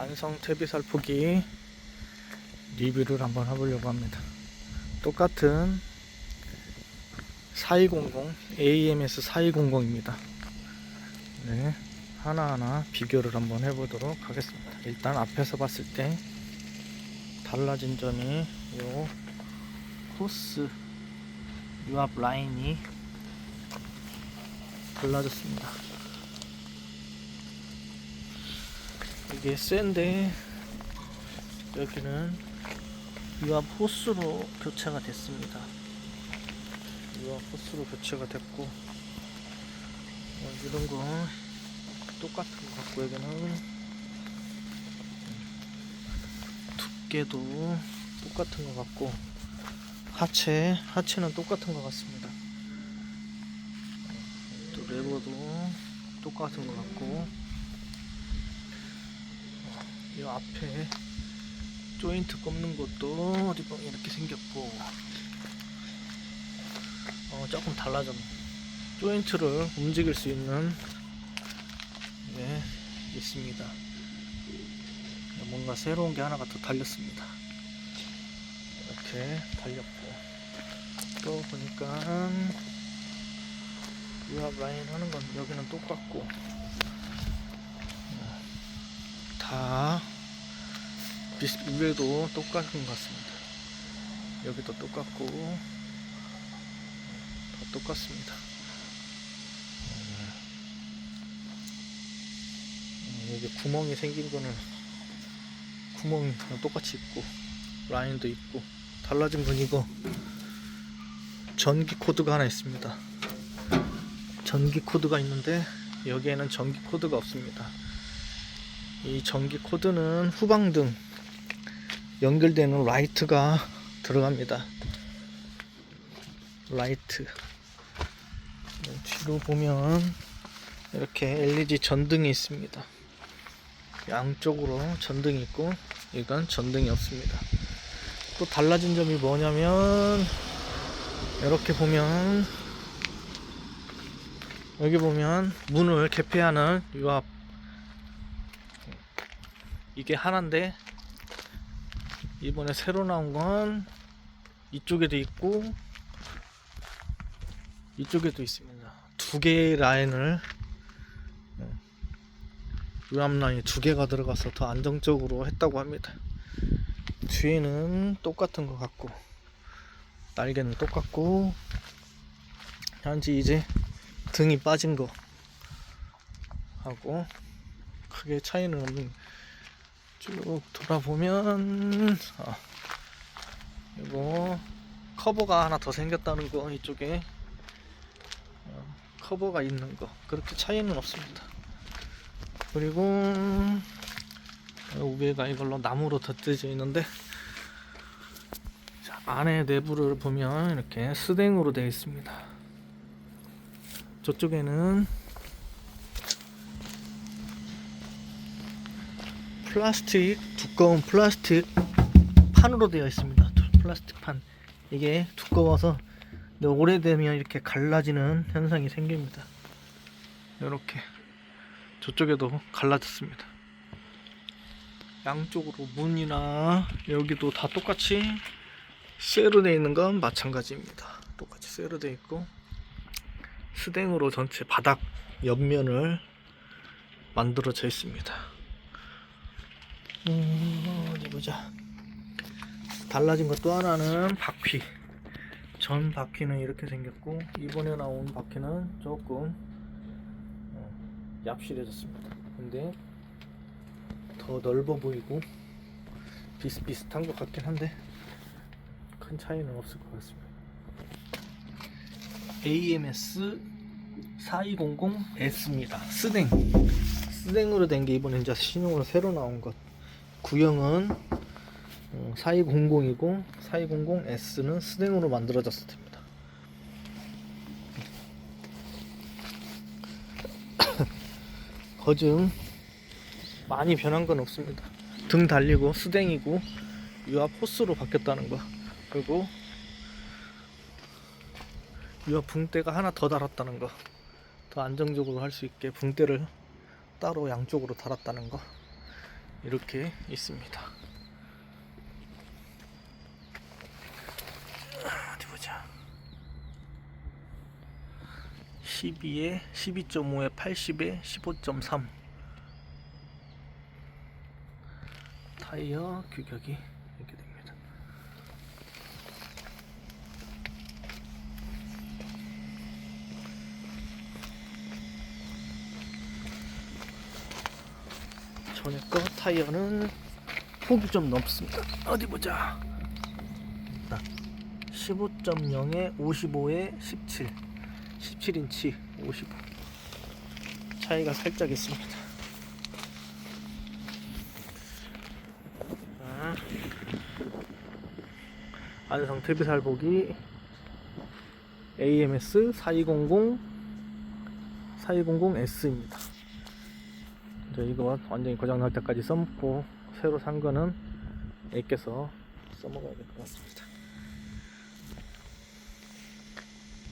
안성 퇴비살 포기 리뷰를 한번 해보려고 합니다. 똑같은 4200 AMS 4200입니다. 네, 하나하나 비교를 한번 해보도록 하겠습니다. 일단 앞에서 봤을 때 달라진 점이 요 호스 유압 라인이 달라졌습니다. 이게 센데 여기는 유압 호스로 교체가 됐습니다. 유압 호스로 교체가 됐고 어, 이런 거 똑같은 것 같고 여기는 두께도 똑같은 것 같고 하체 하체는 똑같은 것 같습니다. 또 레버도 똑같은 것 같고 이 앞에 조인트 꼽는 것도 보면 이렇게 생겼고 어, 조금 달라졌네. 조인트를 움직일 수 있는 게 있습니다. 뭔가 새로운 게 하나가 더 달렸습니다. 이렇게 달렸고 또 보니까 유압 라인 하는 건 여기는 똑같고 다 위에도 똑같은 것 같습니다. 여기도 똑같고 다 똑같습니다. 음, 여기 구멍이 생긴 거는 구멍이 똑같이 있고 라인도 있고 달라진 건 이거 전기 코드가 하나 있습니다. 전기 코드가 있는데 여기에는 전기 코드가 없습니다. 이 전기 코드는 후방등 연결되는 라이트가 들어갑니다. 라이트. 뒤로 보면 이렇게 LED 전등이 있습니다. 양쪽으로 전등이 있고 이건 전등이 없습니다. 또 달라진 점이 뭐냐면 이렇게 보면 여기 보면 문을 개폐하는 유압 이게 하나인데 이번에 새로 나온 건 이쪽에도 있고 이쪽에도 있습니다. 두 개의 라인을 유압 라인이 두 개가 들어가서 더 안정적으로 했다고 합니다. 뒤에는 똑같은 것 같고 날개는 똑같고 현재 이제 등이 빠진 거 하고 크게 차이는 없는 쭉 돌아보면 아, 이거 커버가 하나 더 생겼다는 거 이쪽에. 어, 커버가 있는 거. 그렇게 차이는 없습니다. 그리고 위에가 이걸로 나무로 덧대져 있는데 자, 안에 내부를 보면 이렇게 스댕으로 되어 있습니다. 저쪽에는 플라스틱 두꺼운 플라스틱 판으로 되어 있습니다. 플라스틱 판 이게 두꺼워서 오래되면 이렇게 갈라지는 현상이 생깁니다. 이렇게 저쪽에도 갈라졌습니다. 양쪽으로 문이나 여기도 다 똑같이 쇠로 되어 있는 건 마찬가지입니다. 똑같이 쇠로 되어 있고 스댕으로 전체 바닥 옆면을 만들어져 있습니다. 음, 어디 보자. 달라진 것 또 하나는 바퀴. 전 바퀴는 이렇게 생겼고 이번에 나온 바퀴는 조금 어, 얍실해졌습니다. 근데 더 넓어 보이고 비슷비슷한 것 같긴 한데 큰 차이는 없을 것 같습니다. AMS 4200S입니다. 스댕. 스댕으로 된 게 이번에 이제 신형으로 새로 나온 것. 구형은 4200이고 4200S는 스댕으로 만들어졌을 겁니다. 거즘 많이 변한 건 없습니다. 등 달리고 스댕이고 유압 호스로 바뀌었다는 거. 그리고 유압 붕대가 하나 더 달았다는 거. 더 안정적으로 할 수 있게 붕대를 따로 양쪽으로 달았다는 거. 이렇게 있습니다. 어디 보자. 12에 12.5에 80에 15.3 타이어 규격이 이렇게 됩니다. 거 타이어는 폭이 좀 넘습니다. 어디 보자. 15.0에 55에 17 17인치 55 차이가 살짝 있습니다. 자, 안성 TV살 보기 AMS 4200 4200S입니다. 이거 완전히 고장날 때까지 써먹고 새로 산 거는 애껴서 써먹어야 될 것 같습니다.